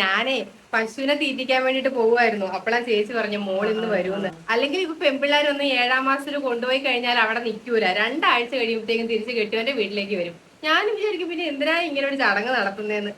ഞാനേ പശുവിനെ തീറ്റിക്കാൻ വേണ്ടിട്ട് പോവായിരുന്നു അപ്പോഴാ ചേച്ചി പറഞ്ഞു മോൾ ഇന്ന് വരുമെന്ന്. അല്ലെങ്കിൽ ഇപ്പൊ പെമ്പിള്ളാരൊന്ന് ഏഴാം മാസത്തിൽ കൊണ്ടുപോയി കഴിഞ്ഞാൽ അവിടെ നിൽക്കൂല. രണ്ടാഴ്ച കഴിയുമ്പോഴത്തേക്കും തിരിച്ച് കെട്ടിയവന്റെ വീട്ടിലേക്ക് വരും. ഞാനും വിചാരിക്കും പിന്നെ എന്തിനാ ഇങ്ങനെ ഒരു ചടങ്ങ് നടത്തുന്നതെന്ന്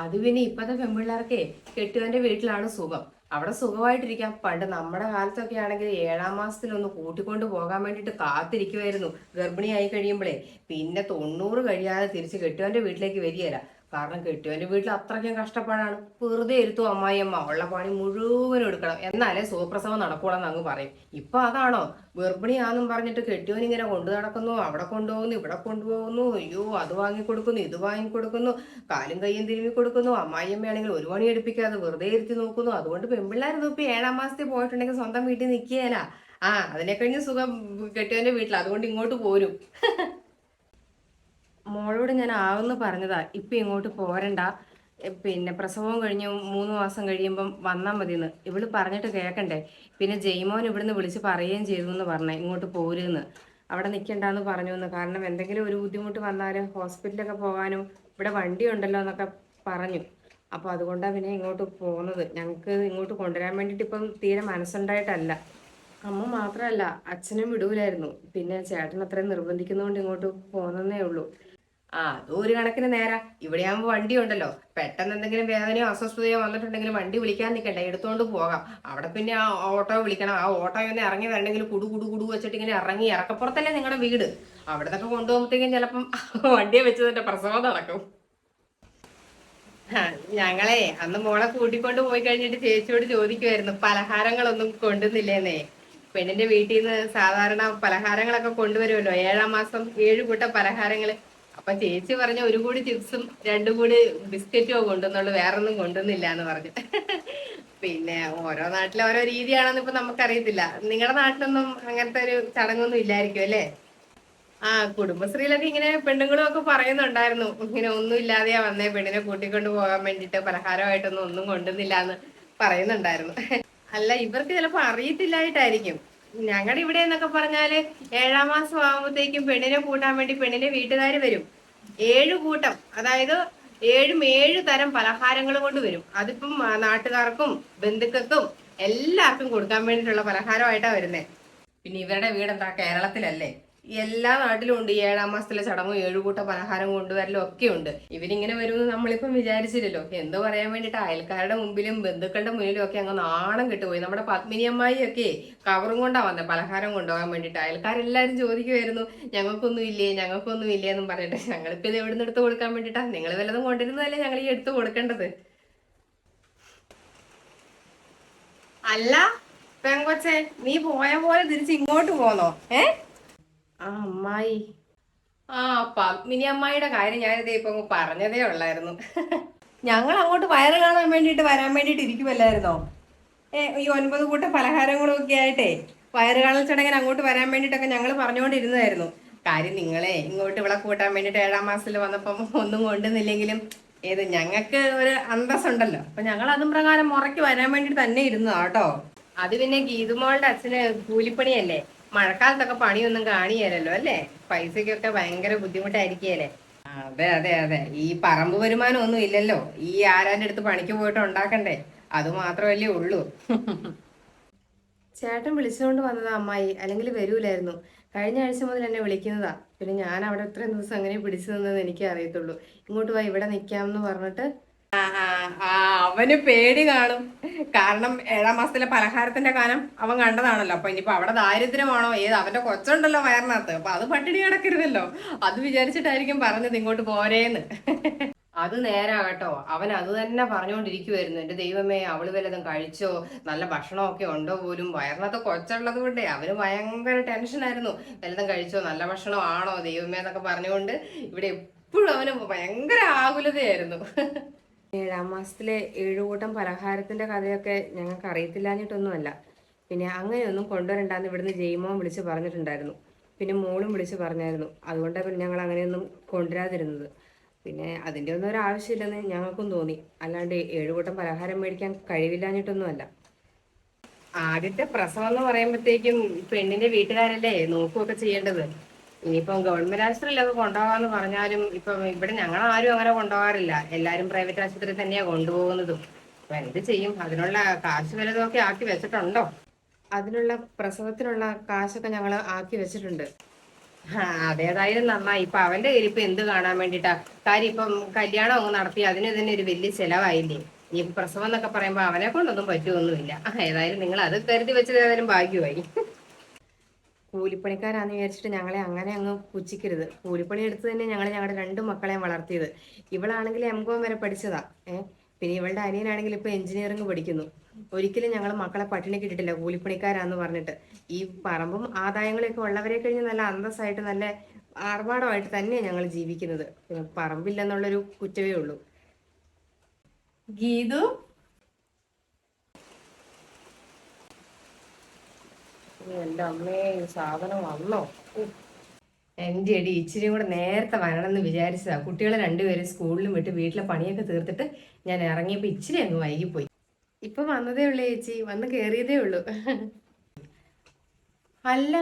അത് പിന്നെ ഇപ്പത്തെ പെമ്പിള്ളേർക്കേ കെട്ടിയവന്റെ വീട്ടിലാണ് സുഖം. അവിടെ സുഖമായിട്ടിരിക്കാം. പണ്ട് നമ്മുടെ കാലത്തൊക്കെ ആണെങ്കിൽ ഏഴാം മാസത്തിലൊന്ന് കൂട്ടിക്കൊണ്ട് പോകാൻ വേണ്ടിയിട്ട് കാത്തിരിക്കുമായിരുന്നു ഗർഭിണിയായി കഴിയുമ്പോഴേ പിന്നെ തൊണ്ണൂറ് കഴിയാതെ തിരിച്ച് കെട്ടുവന്റെ വീട്ടിലേക്ക് വരികയില്ല കാരണം കെട്ടിയവന്റെ വീട്ടിൽ അത്രയ്ക്കും കഷ്ടപ്പാടാണ്. വെറുതെ ഇരുത്തു അമ്മായിയമ്മ. ഉള്ള പണി മുഴുവൻ എടുക്കണം. എന്നാലേ സുഖപ്രസവം നടക്കൂടെന്ന് അങ്ങ് പറയും. ഇപ്പൊ അതാണോ? ഗർഭിണിയാന്നും പറഞ്ഞിട്ട് കെട്ടിയവൻ ഇങ്ങനെ കൊണ്ടു നടക്കുന്നു അവിടെ കൊണ്ടുപോകുന്നു ഇവിടെ കൊണ്ടുപോകുന്നു അയ്യോ അത് വാങ്ങിക്കൊടുക്കുന്നു ഇത് വാങ്ങിക്കൊടുക്കുന്നു കാലും കയ്യും തിരുമ്മി കൊടുക്കുന്നു അമ്മായിയമ്മയാണെങ്കിൽ ഒരു പണി എടുപ്പിക്കാതെ വെറുതെ ഇരുത്തി നോക്കുന്നു. അതുകൊണ്ട് പെൺപിള്ളേർ ഇപ്പൊ ഏഴാം മാസത്തിൽ പോയിട്ടുണ്ടെങ്കിൽ സ്വന്തം വീട്ടിൽ നിൽക്കുകയല്ല ആ അതിനെ കഴിഞ്ഞ് സുഖം കെട്ടിയവന്റെ വീട്ടിൽ. അതുകൊണ്ട് ഇങ്ങോട്ട് പോരും. മോളോട് ഞാൻ ആവെന്ന് പറഞ്ഞതാ ഇപ്പൊ ഇങ്ങോട്ട് പോരണ്ട. പിന്നെ പ്രസവം കഴിഞ്ഞ് മൂന്ന് മാസം കഴിയുമ്പം വന്നാൽ മതിയെന്ന്. ഇവൾ പറഞ്ഞിട്ട് കേൾക്കണ്ടേ പിന്നെ ജയ്മോൻ ഇവിടുന്ന് വിളിച്ച് പറയുകയും ചെയ്തു എന്ന് പറഞ്ഞേ ഇങ്ങോട്ട് പോരുന്ന്. അവിടെ നിൽക്കണ്ടെന്ന് പറഞ്ഞു എന്ന് കാരണം എന്തെങ്കിലും ഒരു ബുദ്ധിമുട്ട് വന്നാലും ഹോസ്പിറ്റലൊക്കെ പോകാനും ഇവിടെ വണ്ടി ഉണ്ടല്ലോ എന്നൊക്കെ പറഞ്ഞു. അപ്പോൾ അതുകൊണ്ടാണ് പിന്നെ ഇങ്ങോട്ട് പോകുന്നത് ഞങ്ങൾക്ക് ഇങ്ങോട്ട് കൊണ്ടുവരാൻ വേണ്ടിയിട്ട് ഇപ്പം തീരെ മനസ്സുണ്ടായിട്ടല്ല. അമ്മ മാത്രമല്ല അച്ഛനും വിടൂലായിരുന്നു. പിന്നെ ചേട്ടൻ അത്രയും നിർബന്ധിക്കുന്നതുകൊണ്ട് ഇങ്ങോട്ട് പോകുന്നതേ ഉള്ളൂ. ആ അതും ഒരു കണക്കിന് നേരാ. ഇവിടെ ആകുമ്പോൾ വണ്ടി ഉണ്ടല്ലോ പെട്ടെന്ന് എന്തെങ്കിലും വേദനയോ അസ്വസ്ഥതയോ വന്നിട്ടുണ്ടെങ്കിൽ വണ്ടി വിളിക്കാൻ നിൽക്കണ്ട എടുത്തോണ്ട് പോകാം. അവിടെ പിന്നെ ആ ഓട്ടോ വിളിക്കണം. ആ ഓട്ടോ ഒന്ന് ഇറങ്ങി വരണമെങ്കിൽ കുടു കുടു കുടു വെച്ചിട്ട് ഇങ്ങനെ ഇറങ്ങി ഇറക്കപ്പുറത്തല്ലേ നിങ്ങളുടെ വീട്? അവിടെ നിന്നൊക്കെ കൊണ്ടുപോകുമ്പോഴത്തേക്കും ചിലപ്പം വണ്ടിയെ വെച്ച് തന്നെ പ്രസവം നടക്കും. ഞങ്ങളെ അന്ന് മോളെ കൂട്ടിക്കൊണ്ട് പോയി കഴിഞ്ഞിട്ട് ചേച്ചിയോട് ചോദിക്കുമായിരുന്നു പലഹാരങ്ങളൊന്നും കൊണ്ടുവന്നില്ലേന്നേ? പെണ്ണിന്റെ വീട്ടിൽ നിന്ന് സാധാരണ പലഹാരങ്ങളൊക്കെ കൊണ്ടുവരുമല്ലോ. ഏഴാം മാസം ഏഴ് കൂട്ടം പലഹാരങ്ങൾ അപ്പൊ ചേച്ചി പറഞ്ഞ ഒരു കൂടി ചിപ്സും രണ്ടു കൂടി ബിസ്ക്കറ്റോ കൊണ്ടുവന്നുള്ളൂ വേറൊന്നും കൊണ്ടുവന്നില്ല എന്ന് പറഞ്ഞു. പിന്നെ ഓരോ നാട്ടിലെ ഓരോ രീതിയാണെന്ന് ഇപ്പൊ നമുക്കറിയത്തില്ല. നിങ്ങളുടെ നാട്ടിലൊന്നും അങ്ങനത്തെ ഒരു ചടങ്ങൊന്നും ഇല്ലായിരിക്കും അല്ലേ? ആ കുടുംബശ്രീയിലൊക്കെ ഇങ്ങനെ പെണ്ണുങ്ങളും ഒക്കെ പറയുന്നുണ്ടായിരുന്നു. ഇങ്ങനെ ഒന്നും ഇല്ലാതെയാ വന്നേ പെണ്ണിനെ കൂട്ടിക്കൊണ്ട് പോകാൻ വേണ്ടിട്ട് പലഹാരമായിട്ടൊന്നും ഒന്നും കൊണ്ടുവന്നില്ല എന്ന് പറയുന്നുണ്ടായിരുന്നു. അല്ല ഇവർക്ക് ചിലപ്പോ അറിയത്തില്ലായിട്ടായിരിക്കും. ഞങ്ങളുടെ ഇവിടെ എന്നൊക്കെ പറഞ്ഞാൽ ഏഴാം മാസം ആകുമ്പോഴത്തേക്കും പെണ്ണിനെ കൂട്ടാൻ വേണ്ടി പെണ്ണിന്റെ വീട്ടുകാർ വരും. ഏഴ് കൂട്ടം അതായത് ഏഴും ഏഴ് തരം പലഹാരങ്ങൾ കൊണ്ട് വരും. അതിപ്പം നാട്ടുകാർക്കും ബന്ധുക്കൾക്കും എല്ലാവർക്കും കൊടുക്കാൻ വേണ്ടിയിട്ടുള്ള പലഹാരമായിട്ടാണ് വരുന്നത് പിന്നെ ഇവരുടെ വീടെന്താ? കേരളത്തിലല്ലേ? എല്ലാ നാട്ടിലും ഉണ്ട്. ഈ ഏഴാം മാസത്തിലെ ചടങ്ങും ഏഴുകൂട്ട പലഹാരം കൊണ്ടുവരലും ഒക്കെ ഉണ്ട്. ഇവരിങ്ങനെ വരുമെന്ന് നമ്മളിപ്പം വിചാരിച്ചില്ലല്ലോ. എന്തോ പറയാൻ വേണ്ടിയിട്ട് അയൽക്കാരുടെ മുമ്പിലും ബന്ധുക്കളുടെ മുന്നിലും ഒക്കെ അങ്ങ് നാണം കിട്ടുപോയി. നമ്മുടെ പത്മിനി അമ്മായിയൊക്കെ കവറും കൊണ്ടാ വന്നത് പലഹാരം കൊണ്ടുപോകാൻ വേണ്ടിയിട്ട്. അയൽക്കാരെല്ലാരും ചോദിക്കുമായിരുന്നു ഞങ്ങൾക്കൊന്നും ഇല്ലേ ഞങ്ങൾക്കൊന്നും ഇല്ലേ എന്നും പറഞ്ഞിട്ട്. ഞങ്ങൾക്ക് ഇത് എവിടുന്ന് എടുത്ത് കൊടുക്കാൻ വേണ്ടിയിട്ടാണ് നിങ്ങൾ വല്ലതും കൊണ്ടിരുന്നതല്ലേ ഞങ്ങൾ ഈ എടുത്ത് കൊടുക്കേണ്ടത്? അല്ല പെങ്കൊച്ചെ നീ പോയ പോലെ തിരിച്ച് ഇങ്ങോട്ട് പോന്നോ? ഏ? ആ അമ്മായി. ആ പത്മിനി അമ്മായിയുടെ കാര്യം ഞാനിത് ഇപ്പൊ പറഞ്ഞതേ ഉള്ളായിരുന്നു. ഞങ്ങൾ അങ്ങോട്ട് വയറ് കാണാൻ വേണ്ടിട്ട് വരാൻ വേണ്ടിയിട്ട് ഇരിക്കുമല്ലായിരുന്നോ ഏ ഈ ഒൻപത് കൂട്ടം പലഹാരങ്ങളും ഒക്കെ ആയിട്ടേ വയറ് കാണൽ ചടങ്ങിന് അങ്ങോട്ട് വരാൻ വേണ്ടിട്ടൊക്കെ ഞങ്ങൾ പറഞ്ഞുകൊണ്ടിരുന്നതായിരുന്നു. കാര്യം നിങ്ങളെ ഇങ്ങോട്ട് ഇവിടെ കൂട്ടാൻ വേണ്ടിട്ട് ഏഴാം മാസത്തിൽ വന്നപ്പം ഒന്നും കൊണ്ടുവന്നില്ലെങ്കിലും ഏത് ഞങ്ങൾക്ക് ഒരു അന്തസ്സുണ്ടല്ലോ. അപ്പൊ ഞങ്ങൾ അതും പ്രകാരം മുറയ്ക്ക് വരാൻ വേണ്ടിയിട്ട് തന്നെ ഇരുന്നതാട്ടോ അത് പിന്നെ ഗീതുമോളുടെ അച്ഛന് കൂലിപ്പണിയല്ലേ? മഴക്കാലത്തൊക്കെ പണിയൊന്നും കാണിയല്ലോ അല്ലേ? പൈസക്കൊക്കെ ഭയങ്കര ബുദ്ധിമുട്ടായിരിക്കല്ലേ അതെ അതെ അതെ. ഈ പറമ്പ് വരുമാനം ഒന്നും ഇല്ലല്ലോ. ഈ ആരാന്റെ അടുത്ത് പണിക്ക് പോയിട്ട് ഉണ്ടാക്കണ്ടേ? അത് മാത്രമല്ലേ ഉള്ളൂ. ചേട്ടൻ വിളിച്ചുകൊണ്ട് വന്നതാ അമ്മായി. അല്ലെങ്കിൽ വരൂലായിരുന്നു. കഴിഞ്ഞ ആഴ്ച മുതൽ എന്നെ വിളിക്കുന്നതാ. പിന്നെ ഞാൻ അവിടെ ഇത്രയും ദിവസം അങ്ങനെ പിടിച്ചു നിന്നത് എനിക്ക് അറിയത്തുള്ളൂ. ഇങ്ങോട്ട് വാ ഇവിടെ നിൽക്കാമെന്ന് പറഞ്ഞിട്ട് അവന് പേടി കാണും. കാരണം ഏഴാം മാസത്തിലെ പലഹാരത്തിന്റെ കാലം അവൻ കണ്ടതാണല്ലോ. അപ്പൊ ഇനിയിപ്പോ അവിടെ ദാരിദ്ര്യമാണോ? ഏത്? അവന്റെ കൊച്ചുണ്ടല്ലോ വയറിനകത്ത്. അപ്പൊ അത് പട്ടിണി കിടക്കരുതല്ലോ. അത് വിചാരിച്ചിട്ടായിരിക്കും പറഞ്ഞത് ഇങ്ങോട്ട് പോരേന്ന്. അത് നേരാ കേട്ടോ അവൻ അത് തന്നെ പറഞ്ഞുകൊണ്ടിരിക്കുവായിരുന്നു. എന്റെ ദൈവമേ അവൾ വല്ലതും കഴിച്ചോ? നല്ല ഭക്ഷണമൊക്കെ ഉണ്ടോ പോലും? വയറിനകത്ത് കൊച്ചുള്ളത് കൊണ്ടേ അവന് ഭയങ്കര ടെൻഷനായിരുന്നു വല്ലതും കഴിച്ചോ? നല്ല ഭക്ഷണമാണോ ദൈവമേ? എന്നൊക്കെ പറഞ്ഞുകൊണ്ട് ഇവിടെ എപ്പോഴും അവന് ഭയങ്കര ആകുലതയായിരുന്നു. ഏഴാം മാസത്തിലെ ഏഴുകൂട്ടം പലഹാരത്തിന്റെ കഥയൊക്കെ ഞങ്ങൾക്ക് അറിയത്തില്ലാഞ്ഞിട്ടൊന്നുമല്ല പിന്നെ അങ്ങനെയൊന്നും കൊണ്ടുവരണ്ടെന്ന് ഇവിടുന്ന് ജയ്മോൻ വിളിച്ച് പറഞ്ഞിട്ടുണ്ടായിരുന്നു. പിന്നെ മോളും വിളിച്ച് പറഞ്ഞായിരുന്നു. അതുകൊണ്ടാണ് പിന്നെ ഞങ്ങൾ അങ്ങനെയൊന്നും കൊണ്ടുവരാതിരുന്നത്. പിന്നെ അതിന്റെ ഒന്നും ഒരു ആവശ്യമില്ലെന്ന് ഞങ്ങൾക്കും തോന്നി. അല്ലാണ്ട് ഏഴുകൂട്ടം പലഹാരം മേടിക്കാൻ കഴിവില്ലാഞ്ഞിട്ടൊന്നുമല്ല. ആദ്യത്തെ പ്രസവം എന്ന് പറയുമ്പോഴത്തേക്കും പെണ്ണിന്റെ വീട്ടുകാരല്ലേ നോക്കുകയൊക്കെ ചെയ്യേണ്ടത്? ഇനിയിപ്പം ഗവൺമെന്റ് ആശുപത്രിയിലൊക്കെ കൊണ്ടുപോകാന്ന് പറഞ്ഞാലും ഇപ്പം ഇവിടെ ഞങ്ങൾ ആരും അങ്ങനെ കൊണ്ടുപോകാറില്ല. എല്ലാരും പ്രൈവറ്റ് ആശുപത്രി തന്നെയാ കൊണ്ടുപോകുന്നതും. അപ്പൊ എന്ത് ചെയ്യും? അതിനുള്ള കാശ് വലുതൊക്കെ ആക്കി വെച്ചിട്ടുണ്ടോ? അതിനുള്ള പ്രസവത്തിനുള്ള കാശൊക്കെ ഞങ്ങൾ ആക്കി വെച്ചിട്ടുണ്ട്. അതേതായാലും നന്നായി. ഇപ്പൊ അവന്റെ കയ്യിൽ ഇപ്പൊ എന്ത് കാണാൻ വേണ്ടിട്ടാ? കാര്യം ഇപ്പം കല്യാണം അങ്ങ് നടത്തി അതിന് തന്നെ ഒരു വലിയ ചെലവായില്ലേ? ഈ പ്രസവം എന്നൊക്കെ പറയുമ്പോ അവനെ കൊണ്ടൊന്നും പറ്റുമൊന്നുമില്ല ഏതായാലും നിങ്ങൾ അത് കരുതി വെച്ചത് ഏതായാലും ഭാഗ്യമായി. കൂലിപ്പണിക്കാരാന്ന് വിചാരിച്ചിട്ട് ഞങ്ങളെ അങ്ങനെ അങ്ങ് പുച്ഛിക്കരുത്. കൂലിപ്പണി എടുത്ത് തന്നെ ഞങ്ങൾ ഞങ്ങളുടെ രണ്ട് മക്കളെയും വളർത്തിയത്. ഇവളാണെങ്കിൽ എം കോം വരെ പഠിച്ചതാ. ഏഹ് പിന്നെ ഇവളുടെ അനിയനാണെങ്കിൽ ഇപ്പൊ എഞ്ചിനീയറിംഗ് പഠിക്കുന്നു. ഒരിക്കലും ഞങ്ങൾ മക്കളെ പട്ടിണി കിട്ടിട്ടില്ല കൂലിപ്പണിക്കാരാന്ന് പറഞ്ഞിട്ട്. ഈ പറമ്പും ആദായങ്ങളൊക്കെ ഉള്ളവരെ കഴിഞ്ഞ് നല്ല അന്തസ്സായിട്ട് നല്ല ആർഭാടമായിട്ട് തന്നെയാണ് ഞങ്ങൾ ജീവിക്കുന്നത്. പറമ്പില്ലെന്നുള്ളൊരു കുറ്റമേ ഉള്ളൂ. ഗീതു? എന്റെ അമ്മേ സാധനം വന്നോ? ഉം. എന്റെ അടി ഇച്ചിരി കൂടെ നേരത്തെ വരണമെന്ന് വിചാരിച്ചതാ. കുട്ടികളെ രണ്ടുപേരും സ്കൂളിലും വിട്ട് വീട്ടിലെ പണിയൊക്കെ തീർത്തിട്ട് ഞാൻ ഇറങ്ങിയപ്പോ ഇച്ചിരി അങ്ങ് വൈകിപ്പോയി. ഇപ്പൊ വന്നതേ ഉള്ളൂ ചേച്ചി. വന്ന് കേറിയതേ ഉള്ളൂ. അല്ല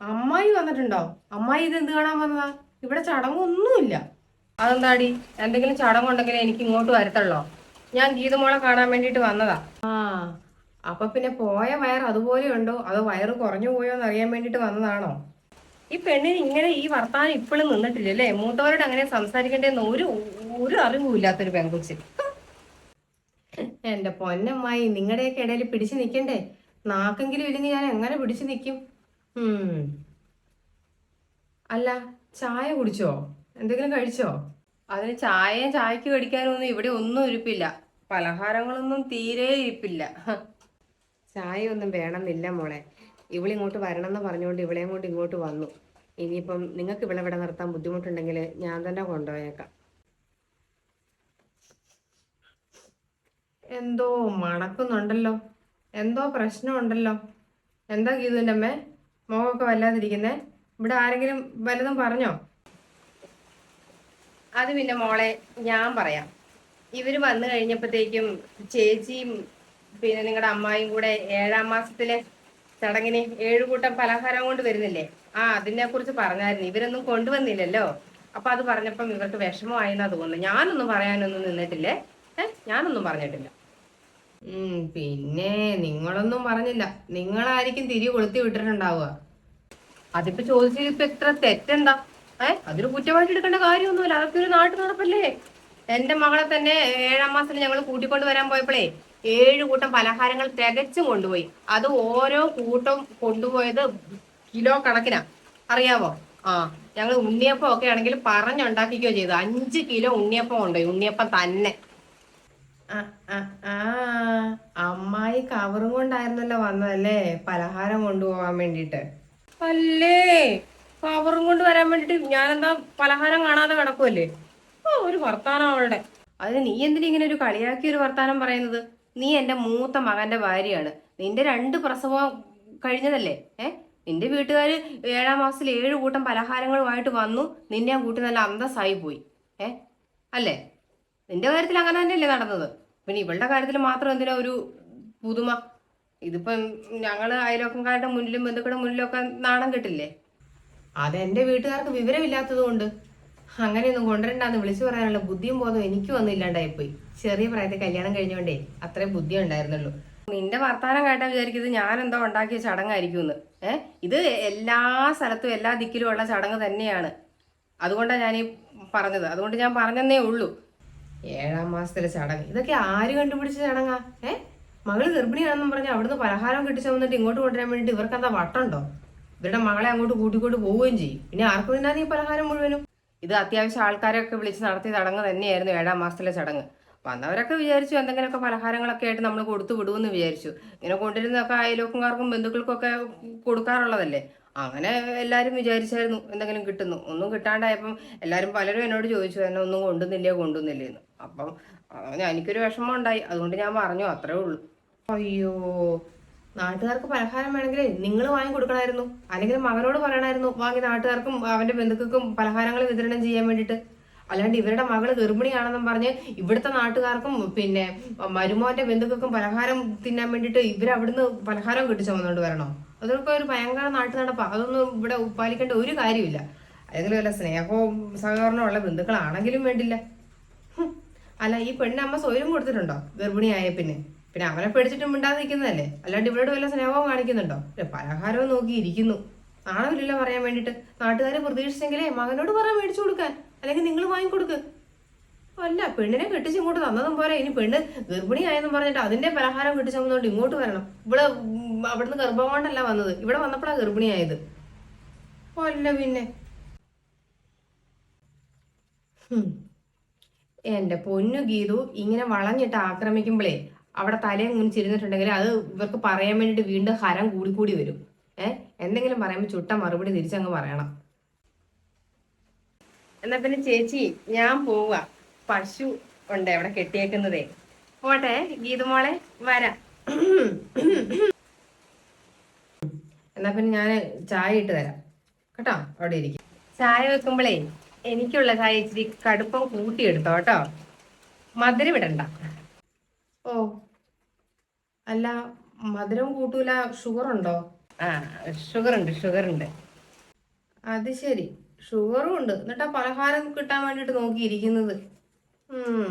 അമ്മായി വന്നിട്ടുണ്ടോ? അമ്മായി ഇത് എന്ത് കാണാൻ വന്നതാ? ഇവിടെ ചടങ്ങൊന്നുമില്ല. അതെന്താടി? എന്തെങ്കിലും ചടങ്ങുണ്ടെങ്കിൽ എനിക്ക് ഇങ്ങോട്ട് വരത്തുള്ളോ? ഞാൻ ഗീതമോളെ കാണാൻ വേണ്ടിട്ട് വന്നതാ. ആ അപ്പൊ പിന്നെ പോയ വയർ അതുപോലെ ഉണ്ടോ? അതോ വയറ് കുറഞ്ഞു പോയോ എന്ന് അറിയാൻ വേണ്ടിട്ട് വന്നതാണോ? ഈ പെണ്ണിന് ഇങ്ങനെ ഈ വർത്താനം ഇപ്പോഴും നിന്നിട്ടില്ല അല്ലേ? മൂത്തവരോട് അങ്ങനെ സംസാരിക്കേണ്ടെന്ന് ഒരു ഒരു അറിവും ഇല്ലാത്തൊരു പെങ്കുച്ചി. എന്റെ പൊന്നമ്മായി നിങ്ങളുടെയൊക്കെ ഇടയിൽ പിടിച്ചു നിൽക്കണ്ടേ? നാക്കെങ്കിലും ഇല്ലെങ്കിൽ ഞാൻ എങ്ങനെ പിടിച്ചു നിൽക്കും. അല്ല ചായ കുടിച്ചോ? എന്തെങ്കിലും കഴിച്ചോ? അതിന് ചായയും ചായക്ക് കടിക്കാനൊന്നും ഇവിടെ ഒന്നും ഇരിപ്പില്ല. പലഹാരങ്ങളൊന്നും തീരെ ഇരിപ്പില്ല. ചായ ഒന്നും വേണമെന്നില്ല മോളെ. ഇവളിങ്ങോട്ട് വരണം എന്ന് പറഞ്ഞുകൊണ്ട് ഇവളെയും കൊണ്ട് ഇങ്ങോട്ട് വന്നു. ഇനിയിപ്പം നിങ്ങൾക്ക് ഇവിടെ ഇവിടെ നിർത്താൻ ബുദ്ധിമുട്ടുണ്ടെങ്കിൽ ഞാൻ തന്നെ കൊണ്ടുപോയേക്കാം. എന്തോ മണക്കുന്നുണ്ടല്ലോ. എന്തോ പ്രശ്നമുണ്ടല്ലോ. എന്താ ഗീതുവിന്റെ അമ്മേ? മുഖമൊക്കെ വല്ലാതിരിക്കുന്നേ. ഇവിടെ ആരെങ്കിലും വല്ലതും പറഞ്ഞോ? അത് പിന്നെ മോളെ ഞാൻ പറയാം. ഇവർ വന്നു കഴിഞ്ഞപ്പോഴത്തേക്കും ചേച്ചിയും പിന്നെ നിങ്ങളുടെ അമ്മായും കൂടെ ഏഴാം മാസത്തിലെ ചടങ്ങിന് ഏഴ് കൂട്ടം പലഹാരം കൊണ്ട് വരുന്നില്ലേ? ആ അതിനെ കുറിച്ച് പറഞ്ഞായിരുന്നു. ഇവരൊന്നും കൊണ്ടുവന്നില്ലല്ലോ. അപ്പൊ അത് പറഞ്ഞപ്പം ഇവർക്ക് വിഷമമായെന്നാ തോന്നുന്നു. ഞാനൊന്നും പറയാനൊന്നും നിന്നിട്ടില്ലേ? ഏഹ് ഞാനൊന്നും പറഞ്ഞിട്ടില്ല. ഉം പിന്നെ നിങ്ങളൊന്നും പറഞ്ഞില്ല. നിങ്ങളായിരിക്കും തിരി കൊളുത്തി വിട്ടിട്ടുണ്ടാവുക. അതിപ്പോ ചോദിച്ചത് ഇപ്പൊ എത്ര തെറ്റെന്താ? ഏ അതൊരു കുറ്റമായിട്ട് എടുക്കേണ്ട കാര്യമൊന്നുമില്ല. അതൊക്കെ ഒരു നാട്ടു നടപ്പല്ലേ എന്റെ മകളെ തന്നെ ഏഴാം മാസത്തിൽ ഞങ്ങൾ കൂട്ടിക്കൊണ്ട് വരാൻ പോയപ്പോഴേ ഏഴ് കൂട്ടം പലഹാരങ്ങൾ തികച്ചും കൊണ്ടുപോയി. അത് ഓരോ കൂട്ടം കൊണ്ടുപോയത് കിലോ കണക്കിനാ. അറിയാവോ? ആ ഞങ്ങൾ ഉണ്ണിയപ്പം ഒക്കെ ആണെങ്കിൽ പറഞ്ഞുണ്ടാക്കിക്കോ ചെയ്തു. അഞ്ച് കിലോ ഉണ്ണിയപ്പം കൊണ്ടുപോയി ഉണ്ണിയപ്പം തന്നെ. അമ്മായി കവറും കൊണ്ടായിരുന്നല്ലോ വന്നതല്ലേ? പലഹാരം കൊണ്ടുപോകാൻ വേണ്ടിട്ട് അല്ലേ? കവറും കൊണ്ട് വരാൻ വേണ്ടിട്ട് ഞാനെന്താ പലഹാരം കാണാതെ കിടക്കുമല്ലേ ഒരു വർത്താനം അവളുടെ. അതിന് നീ എന്തിനാ ഇങ്ങനെ ഒരു കളിയാക്കി ഒരു വർത്താനം പറയുന്നത്? നീ എന്റെ മൂത്ത മകന്റെ ഭാര്യയാണ്. നിന്റെ രണ്ട് പ്രസവം കഴിഞ്ഞതല്ലേ? ഏ? നിന്റെ വീട്ടുകാർ ഏഴാം മാസത്തിൽ ഏഴ് കൂട്ടം പലഹാരങ്ങളുമായിട്ട് വന്നു. നിന്നെ ആ കൂട്ടി നല്ല അന്തസ്സായി പോയി. ഏ? അല്ലേ? നിന്റെ കാര്യത്തിൽ അങ്ങനെ തന്നെയല്ലേ നടന്നത്? പിന്നെ ഇവളുടെ കാര്യത്തിൽ മാത്രം എന്തിനാ ഒരു പുതുമ? ഇതിപ്പം ഞങ്ങൾ അയലോക്കംകാരുടെ മുന്നിലും ബന്ധുക്കളുടെ മുന്നിലൊക്കെ നാണം കിട്ടില്ലേ? അതെന്റെ വീട്ടുകാർക്ക് വിവരമില്ലാത്തത് കൊണ്ട് അങ്ങനെയൊന്നും കൊണ്ടുവരണ്ടെന്ന് വിളിച്ചു പറയാനുള്ള ബുദ്ധിയും ബോധവും എനിക്ക് വന്നില്ലാണ്ടായിപ്പോയി ചെറിയ പ്രായത്തിൽ കല്യാണം കഴിഞ്ഞോണ്ടേ അത്രയും ബുദ്ധി ഉണ്ടായിരുന്നുള്ളൂ. നിന്റെ വർത്താനം കേട്ടാ വിചാരിക്കുന്നത് ഞാൻ എന്തോ ഉണ്ടാക്കിയ ചടങ്ങായിരിക്കും എന്ന് ഏഹ് ഇത് എല്ലാ സ്ഥലത്തും എല്ലാ ദിക്കിലും ഉള്ള ചടങ്ങ് തന്നെയാണ്. അതുകൊണ്ടാണ് ഞാൻ ഈ പറഞ്ഞത്. അതുകൊണ്ട് ഞാൻ പറഞ്ഞതേ ഉള്ളൂ. ഏഴാം മാസത്തിലെ ചടങ്ങ്. ഇതൊക്കെ ആര് കണ്ടുപിടിച്ച ചടങ്ങാ? ഏ? മകൾ ഗർഭിണിയാണെന്നും പറഞ്ഞ് അവിടുന്ന് പലഹാരം കിട്ടിച്ചു വന്നിട്ട് ഇങ്ങോട്ട് കൊണ്ടുവരാൻ വേണ്ടിയിട്ട് ഇവർക്ക് എന്താ വട്ടുണ്ടോ ഇവരുടെ മകളെ അങ്ങോട്ട് കൂട്ടിക്കൊണ്ട് പോവുകയും ചെയ്യും. പിന്നെ ആർക്കും തിന്നാ ഈ പലഹാരം മുഴുവനും? ഇത് അത്യാവശ്യം ആൾക്കാരെയൊക്കെ വിളിച്ച് നടത്തിയ ചടങ്ങ് തന്നെയായിരുന്നു ഏഴാം മാസത്തിലെ ചടങ്ങ്. വന്നവരൊക്കെ വിചാരിച്ചു എന്തെങ്കിലുമൊക്കെ പലഹാരങ്ങളൊക്കെ ആയിട്ട് നമ്മൾ കൊടുത്തു വിടുമെന്ന് വിചാരിച്ചു. ഇങ്ങനെ കൊണ്ടിരുന്നൊക്കെ അയലോക്കംകാർക്കും ബന്ധുക്കൾക്കൊക്കെ കൊടുക്കാറുള്ളതല്ലേ? അങ്ങനെ എല്ലാവരും വിചാരിച്ചായിരുന്നു എന്തെങ്കിലും കിട്ടുന്നു. ഒന്നും കിട്ടാണ്ടായപ്പം എല്ലാവരും പലരും എന്നോട് ചോദിച്ചു എന്നെ ഒന്നും കൊണ്ടുന്നില്ലേ കൊണ്ടുന്നില്ലേ എന്ന് അപ്പം എനിക്കൊരു വിഷമം ഉണ്ടായി. അതുകൊണ്ട് ഞാൻ പറഞ്ഞു അത്രേ ഉള്ളൂ. അയ്യോ. നാട്ടുകാർക്ക് പലഹാരം വേണമെങ്കിൽ നിങ്ങൾ വാങ്ങി കൊടുക്കണമായിരുന്നു. അല്ലെങ്കിൽ മകനോട് പറയണമായിരുന്നു വാങ്ങി നാട്ടുകാർക്കും അവന്റെ ബന്ധുക്കൾക്കും പലഹാരങ്ങൾ വിതരണം ചെയ്യാൻ വേണ്ടിയിട്ട്. അല്ലാണ്ട് ഇവരുടെ മകൾ ഗർഭിണിയാണെന്നും പറഞ്ഞ് ഇവിടുത്തെ നാട്ടുകാർക്കും പിന്നെ മരുമോന്റെ ബന്ധുക്കൾക്കും പലഹാരം തിന്നാൻ വേണ്ടിയിട്ട് ഇവരവിടുന്ന് പലഹാരം കിട്ടിച്ചു വന്നുകൊണ്ട് വരണോ. അതൊക്കെ ഒരു ഭയങ്കര നാട്ടു നടപ്പാ. അതൊന്നും ഇവിടെ പാലിക്കേണ്ട ഒരു കാര്യമില്ല അല്ലെങ്കിൽ വല്ല സ്നേഹവും സഹകരണവും ഉള്ള ബന്ധുക്കളാണെങ്കിലും വേണ്ടില്ല. അല്ല ഈ പെണ്ണിന് അമ്മ സ്വയം കൊടുത്തിട്ടുണ്ടോ? ഗർഭിണിയായ പിന്നെ പിന്നെ അവനെ പേടിച്ചിട്ട് മിണ്ടാതെ നിൽക്കുന്നതല്ലേ അല്ലാണ്ട് ഇവരോട് വല്ല സ്നേഹവും കാണിക്കുന്നുണ്ടോ? പലഹാരവും നോക്കി ഇരിക്കുന്നു. പറയാൻ വേണ്ടിയിട്ട് നാട്ടുകാരെ പ്രതീക്ഷിച്ചെങ്കിലേ മകനോട് പറയാൻ മേടിച്ചു കൊടുക്കാൻ. അല്ലെങ്കിൽ നിങ്ങൾ വാങ്ങിക്കൊടുക്ക്. അല്ല പെണ്ണിനെ കെട്ടിച്ച് ഇങ്ങോട്ട് തന്നതും പോരെ. ഇനി പെണ്ണ് ഗർഭിണിയായെന്നും പറഞ്ഞിട്ട് അതിന്റെ പലഹാരം കെട്ടിച്ചതുകൊണ്ട് ഇങ്ങോട്ട് വരണം. ഇവിടെ അവിടുന്ന് ഗർഭവാണ്ടല്ല വന്നത്. ഇവിടെ വന്നപ്പോഴാ ഗർഭിണിയായത്. അല്ല പിന്നെ. എന്റെ പൊന്നു ഗീതു ഇങ്ങനെ വളഞ്ഞിട്ട് ആക്രമിക്കുമ്പോഴേ അവിടെ തലയും കുനിച്ചിരുന്നിട്ടുണ്ടെങ്കിൽ അത് ഇവർക്ക് പറയാൻ വേണ്ടിയിട്ട് വീണ്ടും ഹരം കൂടിക്കൂടി വരും. ഏ? എന്തെങ്കിലും പറയുമ്പോൾ ചുട്ട മറുപടി തിരിച്ചങ്ങ് പറയണം. എന്നാ പിന്നെ ചേച്ചി ഞാൻ പോവാ. പശു ഉണ്ട് അവിടെ കെട്ടിയേക്കുന്നതേ. പോട്ടെ ഗീതുമോളെ വരാം. എന്നാ പിന്നെ ഞാൻ ചായ ഇട്ട് തരാം. കേട്ടോ? അവിടെ ഇരിക്കും. ചായ വെക്കുമ്പോഴേ എനിക്കുള്ള ചായ ഇച്ചിരി കടുപ്പം കൂട്ടിയെടുത്തോ കേട്ടോ. മധുരം ഓ. അല്ല മധുരം കൂട്ടൂല ഷുഗർ ഉണ്ടോ ആ ഷുഗർ ഉണ്ട് ഷുഗർ ഉണ്ട് അത് ശരി. ഷുഗറും ഉണ്ട്. എന്നിട്ടാ പലഹാരം കിട്ടാൻ വേണ്ടിട്ട് നോക്കിയിരിക്കുന്നത്. ഉം.